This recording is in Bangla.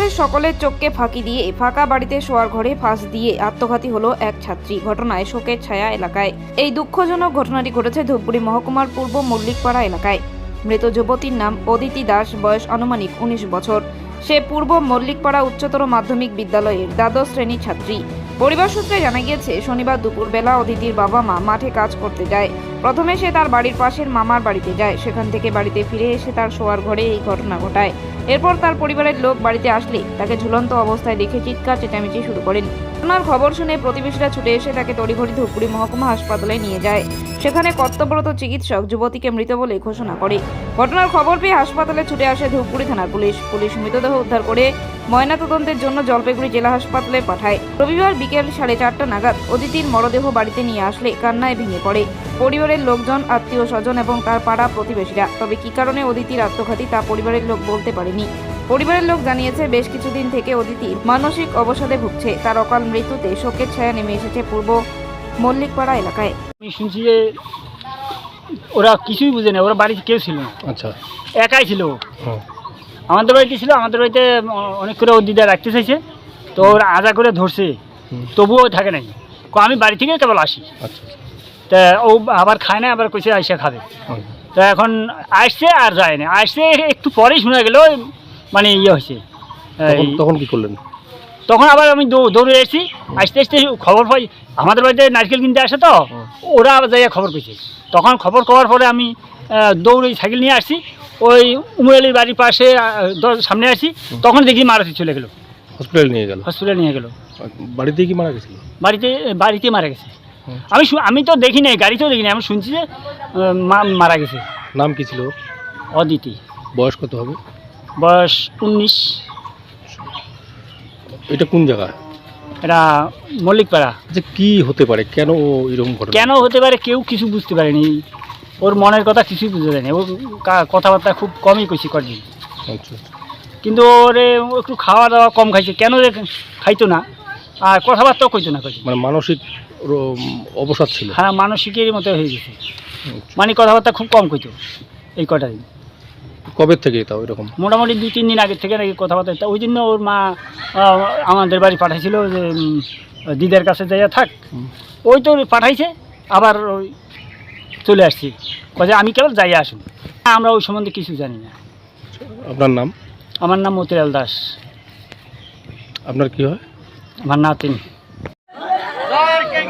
পরিবারের সকলের চোখকে ফাঁকি দিয়ে ফাঁকা বাড়িতে শোয়ার ঘরে ফাঁস দিয়ে আত্মঘাতী হলো এক ছাত্রী। ঘটনায় শোকের ছায়া এলাকায়। এই দুঃখজনক ঘটনাটি ঘটেছে ধূপগুড়ি মহকুমার পূর্ব মল্লিকপাড়া এলাকায়। মৃত যুবতীর নাম অদিতি দাস, বয়স আনুমানিক উনিশ বছর। সে পূর্ব মল্লিকপাড়া উচ্চতর মাধ্যমিক বিদ্যালয়ের দ্বাদশ শ্রেণির ছাত্রী। পরিবার সূত্রে জানা গিয়েছে, শনিবার দুপুরবেলা অদিতির বাবা মা মাঠে কাজ করতে যায়। প্রথমে সে তার বাড়ির পাশের মামার বাড়িতে যায়। সেখান থেকে বাড়িতে ফিরে এসে তার শোয়ার ঘরে এই ঘটনা ঘটায়। এরপর তার পরিবারের লোক বাড়িতে আসলে তাকে ঝুলন্ত অবস্থায় দেখে চিৎকার চেঁচামেচি শুরু করেন। ঘটনার খবর শুনে প্রতিবেশীরা ছুটে এসে তাকে তড়িঘড়ি ধূপগুড়ি মহকুমা হাসপাতালে নিয়ে যায়। সেখানে কর্তব্যরত চিকিৎসক যুবতীকে মৃত বলে ঘোষণা করে। ঘটনার খবর পেয়ে হাসপাতালে ছুটে আসে ধূপগুড়ি থানার পুলিশ। পুলিশ মৃতদেহ উদ্ধার করে ময়নাতদন্তের জন্য জলপাইগুড়ি জেলা হাসপাতালে পাঠায়। রবিবার বিকেল সাড়ে চারটা নাগাদ অদিতির মরদেহ বাড়িতে নিয়ে আসলে কান্নায় ভেঙে পড়ে। পরিবারের লোকজন, আত্মীয় স্বজন এবং তার পাড়া প্রতিবেশীরা। তবে কি কারণে অদিতির আত্মঘাতী তা পরিবারের লোক বলতে পারেনি। পরিবারের লোক জানিয়েছে বেশ কিছুদিন থেকে অদিতি মানসিক অবসাদে ভুগছে। তার অকাল মৃত্যুতে শোকের ছায়া নেমে এসেছে পূর্ব মল্লিকপাড়া এলাকায়। আমি শুনছি যে ওরা কিছুই বুঝে না ওরা বাড়িতে কেউ ছিল না। আচ্ছা। একাই ছিল। ও। আমাদের বাড়িতে ছিল আমাদের বাড়িতে অনেক করে ওর দিদা রাখতে চাইছে তো ওরা আজা করে ধরছে তবুও থাকে নাই। কো আমি বাড়ি থেকে কেবল আসি। আচ্ছা তা ও আবার খায় না আবার কইছে আইসা খাবে। তো এখন আসছে আর যায় না। আসছে একটু পরেই শোনা গেল মানে ইয়ে হয়েছে। তখন কি করলেন? তখন আবার আমি দৌ- দৌড়ে এসেছি। আস্তে আস্তে খবর পাই আমাদের বাড়িতে নারকেল কিনতে আসে তো ওরা আবার যাইয়া খবর পেয়েছে। তখন খবর পাওয়ার পরে আমি আহ, দৌড়ে সাইকেল নিয়ে আসছি। ওই উমরালির বাড়ির পাশে আহ, দর- সামনে আসি। তখন দেখি মারাতি চলে গেল। হসপিটালে নিয়ে গেল? হসপিটালে নিয়ে গেল। বাড়িতে কি মারা গেছিল? বাড়িতে বাড়িতে মারা গেছে। হুম। আমি শু- আমি তো দেখি নাই গাড়িতেও দেখি নাই। আমি শুনছি যে আহ, মা- মারা গেছে। নাম কি ছিল ওর? অদিতি। বয়স কত হবে? বয়স উনিশ। এটা কোন জায়গা? এটা মল্লিকপাড়া। আচ্ছা কি হতে পারে? কেন ও এরকম ঘটনা? কেন হতে পারে কেউ কিছু বুঝতে পারেনি। ওর মনের কথা কিছুই বুঝতে পারেনি। ও কথাবার্তা খুব কমই কইছি কদিন। আচ্ছা কিন্তু ওরে একটু খাওয়া দাওয়া কম খাইছে। কেন যে খাইতো না? আর কথাবার্তাও কইতো না কইছে মানে মানসিক অবসাদ ছিল? হ্যাঁ মানসিকের মতো হয়ে গেছে। আচ্ছা। মানে কথাবার্তা খুব কম কইতো এই কটা দিন। কবে থেকে তাও এরকম? মোটামুটি দুই তিন দিন আগের থেকে নাকি কথাবার্তা ওই জন্য ওর মা আমাদের বাড়ি পাঠাইছিল যে দিদার কাছে যাইয়া থাক। ওই তো পাঠাইছে আবার ওই চলে আসছি। কথা আমি কেবল যাইয়া আসুন। আমরা ওই সম্বন্ধে কিছু জানি না। আপনার নাম? আমার নাম মতিলাল দাস। আপনার কি হয়? আমার নাতিন। কে